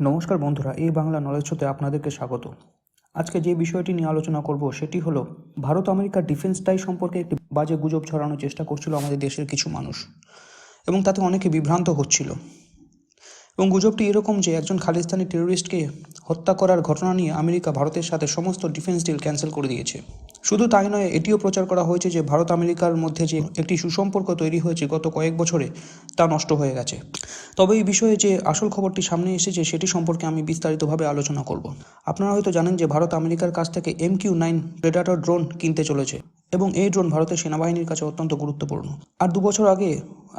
নমস্কার বন্ধুরা, এই বাংলা নলেজ শোতে আপনাদেরকে স্বাগত। আজকে যে বিষয়টি নিয়ে আলোচনা করব সেটি হলো, ভারত আমেরিকার ডিফেন্স টাই সম্পর্কে একটি বাজে গুজব ছড়ানোর চেষ্টা করছিল আমাদের দেশের কিছু মানুষ এবং তাতে অনেকে বিভ্রান্ত হচ্ছিল। এবং গুজবটি এরকম যে একজন খালিস্তানি টেরোরিস্টকে হত্যা করার ঘটনা নিয়ে আমেরিকা ভারতের সাথে সমস্ত ডিফেন্স ডিল ক্যান্সেল করে দিয়েছে। শুধু তাই নয়, এটিও প্রচার করা হয়েছে যে ভারত আমেরিকার মধ্যে যে একটি সুসম্পর্ক তৈরি হয়েছে গত কয়েক বছরে, তা নষ্ট হয়ে গেছে। তবে এই বিষয়ে যে আসল খবরটি সামনে এসেছে, সেটি সম্পর্কে আমি বিস্তারিতভাবে আলোচনা করব। আপনারা হয়তো জানেন যে ভারত আমেরিকার কাছ থেকে M Q nine Predator drone কিনতে চলেছে এবং এই ড্রোন ভারতের সেনাবাহিনীর কাছে অত্যন্ত গুরুত্বপূর্ণ। আর দু বছর আগে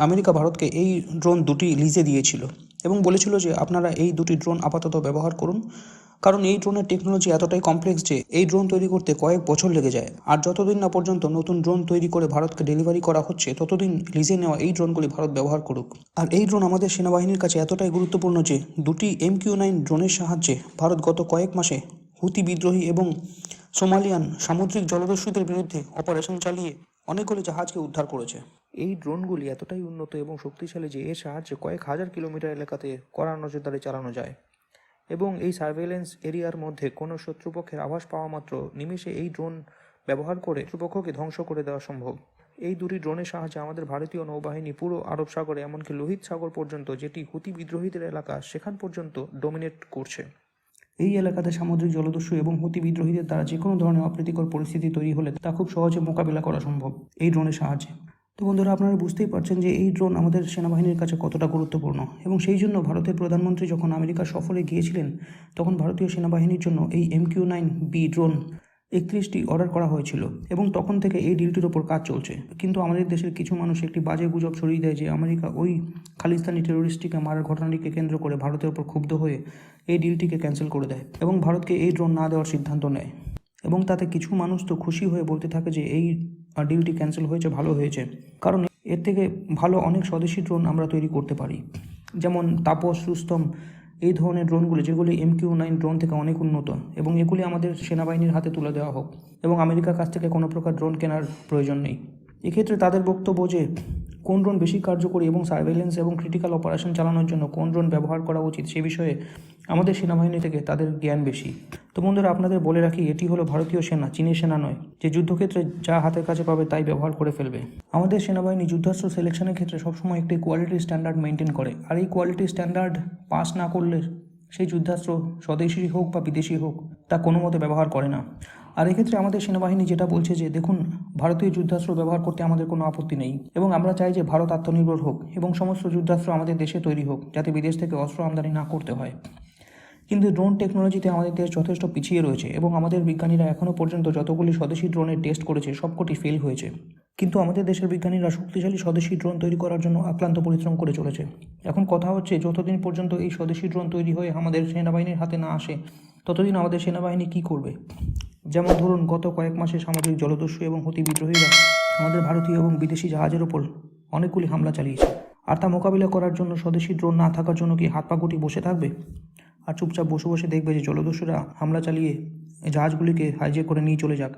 আমেরিকা ভারতকে এই ড্রোন দুটি লিজে দিয়েছিল এবং বলেছিল যে আপনারা এই দুটি ড্রোন আপাতত ব্যবহার করুন। কারণ এই ড্রোনের টেকনোলজি এতটাই কমপ্লেক্স যে এই ড্রোন তৈরি করতে কয়েক বছর লেগে যায়। আর যতদিন না পর্যন্ত নতুন ড্রোন তৈরি করে ভারতকে ডেলিভারি করা হচ্ছে, ততদিন লিজে নেওয়া এই ড্রোনগুলি ভারত ব্যবহার করুক। আর এই ড্রোন আমাদের সেনাবাহিনীর কাছে এতটাই গুরুত্বপূর্ণ যে দুটি এম কিউ নাইন ড্রোনের সাহায্যে ভারত গত কয়েক মাসে হুতি বিদ্রোহী এবং সোমালিয়ান সামুদ্রিক জলদস্যুদের বিরুদ্ধে অপারেশন চালিয়ে অনেকগুলি জাহাজকে উদ্ধার করেছে। এই ড্রোনগুলি এতটাই উন্নত এবং শক্তিশালী যে এর সাহায্যে কয়েক হাজার কিলোমিটার এলাকাতে কড়া নজরদারি চালানো যায়। এবং এই সার্ভেলেন্স এরিয়ার মধ্যে কোনো শত্রুপক্ষের আভাস পাওয়া মাত্র নিমেষে এই ড্রোন ব্যবহার করে শত্রুপক্ষকে ধ্বংস করে দেওয়া সম্ভব। এই দুটি ড্রোনের সাহায্যে আমাদের ভারতীয় নৌবাহিনী পুরো আরব সাগরে এমনকি লোহিত সাগর পর্যন্ত, যেটি হুতি বিদ্রোহীদের এলাকা, সেখান পর্যন্ত ডোমিনেট করছে। এই এলাকাতে সামুদ্রিক জলদস্যু এবং হুতি বিদ্রোহীদের দ্বারা যে কোনো ধরনের অপ্রীতিকর পরিস্থিতি তৈরি হলে তা খুব সহজে মোকাবিলা করা সম্ভব, এই ড্রোনের সাহায্যে। তো বন্ধুরা, আপনারা বুঝতেই পারছেন যে এই ড্রোন আমাদের সেনাবাহিনীর কাছে কতটা গুরুত্বপূর্ণ এবং সেই জন্য ভারতের প্রধানমন্ত্রী যখন আমেরিকা সফরে গিয়েছিলেন, তখন ভারতীয় সেনাবাহিনীর জন্য এই M Q nine B drone একত্রিশটি order করা হয়েছিল এবং তখন থেকে এই ডিলটির ওপর কাজ চলছে। কিন্তু আমাদের দেশের কিছু মানুষ একটি বাজে গুজব ছড়িয়ে দেয় যে আমেরিকা ওই খালিস্তানি টেরোরিস্টটিকে মারার ঘটনাটিকে কেন্দ্র করে ভারতের ওপর ক্ষুব্ধ হয়ে এই ডিলটিকে ক্যান্সেল করে দেয় এবং ভারতকে এই ড্রোন না দেওয়ার সিদ্ধান্ত নেয়। এবং তাতে কিছু মানুষ তো খুশি হয়ে বলতে থাকে যে এই ডিলটি ক্যান্সেল হয়েছে, ভালো হয়েছে। কারণ এর থেকে ভালো অনেক স্বদেশি ড্রোন আমরা তৈরি করতে পারি। যেমন তাপস, রুস্তম, এই ধরনের ড্রোনগুলি যেগুলি এম কিউ নাইন ড্রোন থেকে অনেক উন্নত এবং এগুলি আমাদের সেনাবাহিনীর হাতে তুলে দেওয়া হোক এবং আমেরিকার কাছ থেকে কোনো প্রকার ড্রোন কেনার প্রয়োজন নেই। এক্ষেত্রে তাদের বক্তব্য যে কোন ড্রোন বেশি কার্যকরী এবং সার্ভেলেন্স এবং ক্রিটিক্যাল অপারেশন চালানোর জন্য কোন ড্রোন ব্যবহার করা উচিত সে বিষয়ে আমাদের সেনাবাহিনী থেকে তাদের জ্ঞান বেশি। তো বন্ধুরা, আপনাদের বলে রাখি, এটি হলো ভারতীয় সেনা, চীনের সেনা নয়। যে যুদ্ধক্ষেত্রে যা হাতের কাছে পাবে তাই ব্যবহার করে ফেলবে। আমাদের সেনাবাহিনী যুদ্ধাস্ত্র সিলেকশনের ক্ষেত্রে সবসময় একটি কোয়ালিটি স্ট্যান্ডার্ড মেনটেন করে। আর এই কোয়ালিটি স্ট্যান্ডার্ড পাস না করলে সেই যুদ্ধাস্ত্র স্বদেশি হোক বা বিদেশি হোক, তা কোনো মতে ব্যবহার করে না। আর এক্ষেত্রে আমাদের সেনাবাহিনী যেটা বলছে যে, দেখুন, ভারতীয় যুদ্ধাস্ত্র ব্যবহার করতে আমাদের কোনো আপত্তি নেই। এবং আমরা চাই যে, ভারত আত্মনির্ভর হোক এবং সমস্ত যুদ্ধাস্ত্র আমাদের দেশে তৈরি হোক, যাতে বিদেশ থেকে অস্ত্র আমদানি না করতে হয়। কিন্তু ড্রোন টেকনোলজিতে আমাদের দেশ যথেষ্ট পিছিয়ে রয়েছে এবং আমাদের বিজ্ঞানীরা এখনও পর্যন্ত যতগুলি স্বদেশি ড্রোনের টেস্ট করেছে, সবকটি ফেল হয়েছে। কিন্তু আমাদের দেশের বিজ্ঞানীরা শক্তিশালী স্বদেশি ড্রোন তৈরি করার জন্য আক্রান্ত পরিশ্রম করে চলেছে। এখন কথা হচ্ছে, যতদিন পর্যন্ত এই স্বদেশি ড্রোন তৈরি হয়ে আমাদের সেনাবাহিনীর হাতে না আসে, ততদিন আমাদের সেনাবাহিনী কী করবে? যেমন ধরুন, গত কয়েক মাসে সামাজিক জলদস্যু এবং হুতি বিদ্রোহীরা আমাদের ভারতীয় এবং বিদেশি জাহাজের ওপর অনেকগুলি হামলা চালিয়েছে। আর তা মোকাবিলা করার জন্য স্বদেশি ড্রোন না থাকার জন্য কি হাত পা গুটি বসে থাকবে? আর চুপচাপ বসে বসে দেখবে যে জলদস্যুরা হামলা চালিয়ে জাহাজগুলিকে হাইজেক করে নিয়ে চলে যাক।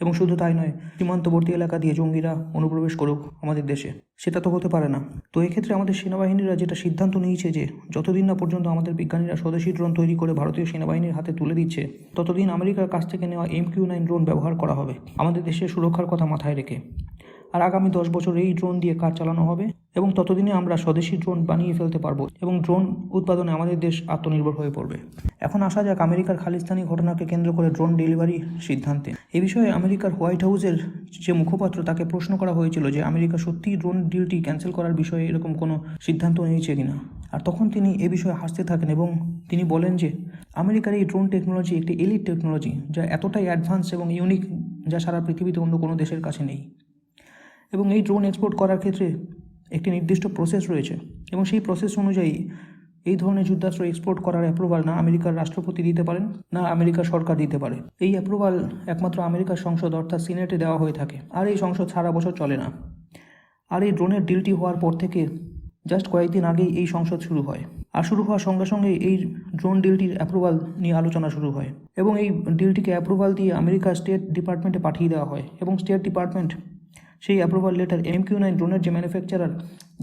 এবং শুধু তাই নয়, সীমান্তবর্তী এলাকা দিয়ে জঙ্গিরা অনুপ্রবেশ করুক আমাদের দেশে। সেটা তো হতে পারে না। তো এক্ষেত্রে আমাদের সেনাবাহিনীরা যেটা সিদ্ধান্ত নিয়েছে যে, যতদিন না পর্যন্ত আমাদের বিজ্ঞানীরা স্বদেশি ড্রোন তৈরি করে ভারতীয় সেনাবাহিনীর হাতে তুলে দিচ্ছে, ততদিন আমেরিকার কাছ থেকে নেওয়া এম কিউ নাইন ড্রোন ব্যবহার করা হবে। আমাদের দেশের সুরক্ষার কথা মাথায় রেখে। আর আগামী দশ বছর এই ড্রোন দিয়ে কাজ চালানো হবে এবং ততদিনে আমরা স্বদেশি ড্রোন বানিয়ে ফেলতে পারব এবং ড্রোন উৎপাদনে আমাদের দেশ আত্মনির্ভর হয়ে পড়বে। এখন আসা যাক আমেরিকার খালিস্তানি ঘটনাকে কেন্দ্র করে ড্রোন ডেলিভারি সিদ্ধান্তে। এ বিষয়ে আমেরিকার হোয়াইট হাউসের যে মুখপাত্র তাকে প্রশ্ন করা হয়েছিল যে আমেরিকা সত্যিই ড্রোন ডিলটি ক্যান্সেল করার বিষয়ে এরকম কোনো সিদ্ধান্ত নিয়েছে কিনা। আর তখন তিনি এ বিষয়ে হাসতে থাকেন এবং তিনি বলেন যে, আমেরিকার এই ড্রোন টেকনোলজি একটি এলিট টেকনোলজি যা এতটাই অ্যাডভান্স এবং ইউনিক যা সারা পৃথিবীতে অন্য কোনো দেশের কাছে নেই। এবং এই ড্রোন এক্সপোর্ট করার ক্ষেত্রে একটি নির্দিষ্ট প্রসেস রয়েছে এবং সেই প্রসেস অনুযায়ী এই ধরনের যুদ্ধাস্ত্র এক্সপোর্ট করার অ্যাপ্রুভাল না আমেরিকার রাষ্ট্রপতি দিতে পারেন, না আমেরিকার সরকার দিতে পারে। এই অ্যাপ্রুভাল একমাত্র আমেরিকার সংসদ অর্থাৎ সিনেটে দেওয়া হয়ে থাকে। আর এই সংসদ সারা বছর চলে না। আর এই ড্রোনের ডিলটি হওয়ার পর থেকে জাস্ট কয়েকদিন আগেই এই সংসদ শুরু হয়। আর শুরু হওয়ার সঙ্গে সঙ্গে এই ড্রোন ডিলটির অ্যাপ্রুভাল নিয়ে আলোচনা শুরু হয়। এবং এই ডিলটিকে অ্যাপ্রুভাল দিয়ে আমেরিকার স্টেট ডিপার্টমেন্টে পাঠিয়ে দেওয়া হয়। এবং স্টেট ডিপার্টমেন্ট সেই approval letter M Q nine ড্রোনের যে ম্যানুফ্যাকচারার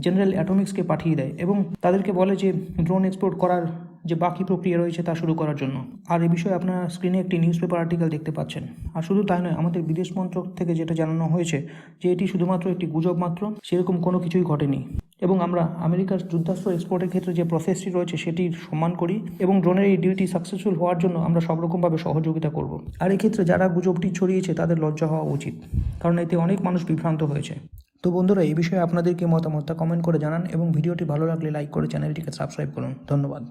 জেনারেল অ্যাটমিক্সকে পাঠিয়ে দেয় এবং তাদেরকে বলে যে ড্রোন এক্সপোর্ট করার যে বাকি প্রক্রিয়া রয়েছে তা শুরু করার জন্য। আর এ বিষয়ে আপনারা স্ক্রিনে একটি নিউজ পেপার আর্টিকেল দেখতে পাচ্ছেন। আর শুধু তাই নয়, আমাদের বিদেশ মন্ত্রক থেকে যেটা জানানো হয়েছে যে এটি শুধুমাত্র একটি গুজব মাত্র, সেরকম কোনো কিছুই ঘটেনি। এবং আমরা আমেরিকার যুদ্ধাস্ত্র এক্সপোর্টের ক্ষেত্রে যে প্রসেসটি রয়েছে সেটির সম্মান করি এবং ড্রোনের এই ডিউটি সাকসেসফুল হওয়ার জন্য আমরা সব রকমভাবে সহযোগিতা করব। আর এক্ষেত্রে যারা গুজবটি ছড়িয়েছে তাদের লজ্জা হওয়া উচিত, কারণ এতে অনেক মানুষ বিভ্রান্ত হয়েছে। তো বন্ধুরা, এই বিষয়ে আপনাদেরকে মতামতটা মতামত কমেন্ট করে জানান এবং ভিডিওটি ভালো লাগলে লাইক করে চ্যানেলটিকে সাবস্ক্রাইব করুন। ধন্যবাদ।